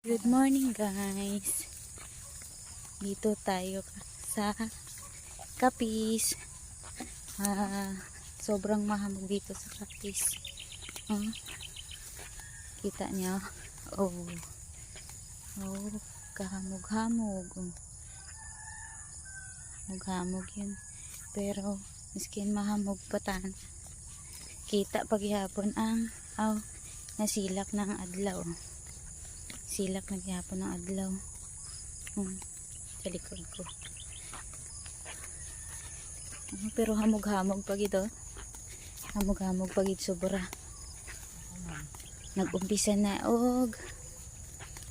Good morning guys. Dito tayo sa Kapis. Ah, sobrang mahamog dito sa Kapis. Ah, kita niyo? Oh. Oh, kahamog-hamog. Oh. Hamog-hamog yun. Pero, miskin mahamog patan. Kita paghihapon ang oh, nasilak ng adlaw silak na gyapon ng adlaw. Hmm, sa likod ko. Ah, pero hamog-hamog pag ito hamog-hamog pag ito sobra. Nag-umpisa na og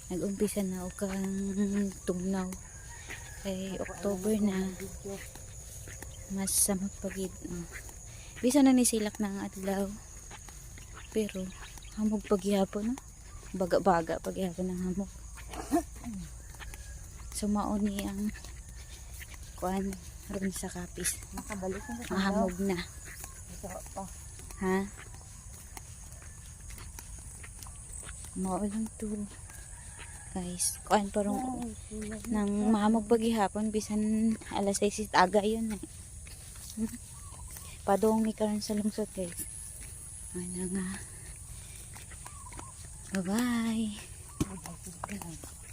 nag-umpisa na og kang tugnaw. Kay October na. Mas sama pagid uh. bisa na ni silak ng adlaw. Pero hamog pagyapon no? Baga-baga pagyapon ng hamog sumaoni ang kuan ron sa kapis. Nakabalik na sa mahamog na. Ito, ha? Maulang to. Guys kuan parang nang mahamog paghihapon bisan alas 6 aga yun eh. Padong mi karon sa lungsod guys. Ano nga bye bye oh.